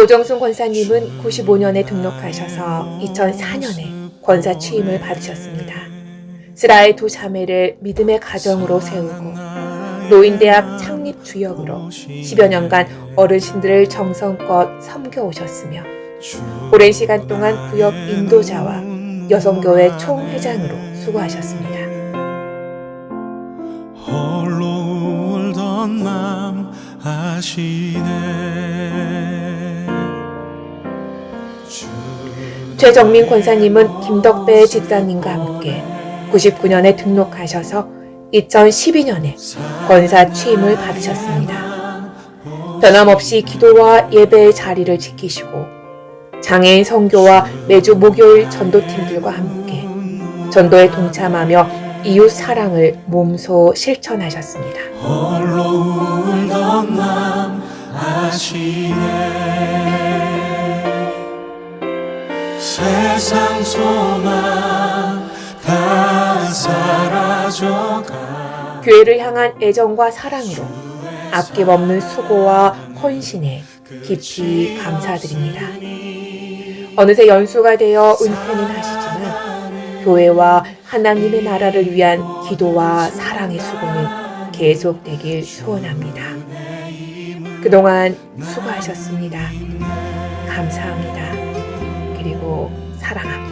오정순 권사님은 95년에 등록하셔서 2004년에 권사 취임을 받으셨습니다. 스라의 두 자매를 믿음의 가정으로 세우고 노인대학 창립 주역으로 10여 년간 어르신들을 정성껏 섬겨 오셨으며 오랜 시간 동안 구역 인도자와 여성교회 총회장으로 수고하셨습니다. 홀로 울던 맘 아시네 최정민 권사님은 김덕배 집사님과 함께 99년에 등록하셔서 2012년에 권사 취임을 받으셨습니다. 변함없이 기도와 예배의 자리를 지키시고 장애인 성교와 매주 목요일 전도팀들과 함께 전도에 동참하며 이웃 사랑을 몸소 실천하셨습니다. 세상 소망 다 사라져가 교회를 향한 애정과 사랑으로 아낌없는 수고와 헌신에 깊이 감사드립니다. 어느새 연수가 되어 은퇴는 하시지만 교회와 하나님의 나라를 위한 기도와 사랑의 수고는 계속되길 소원합니다. 그동안 수고하셨습니다. 감사합니다. 그리고 사랑합니다.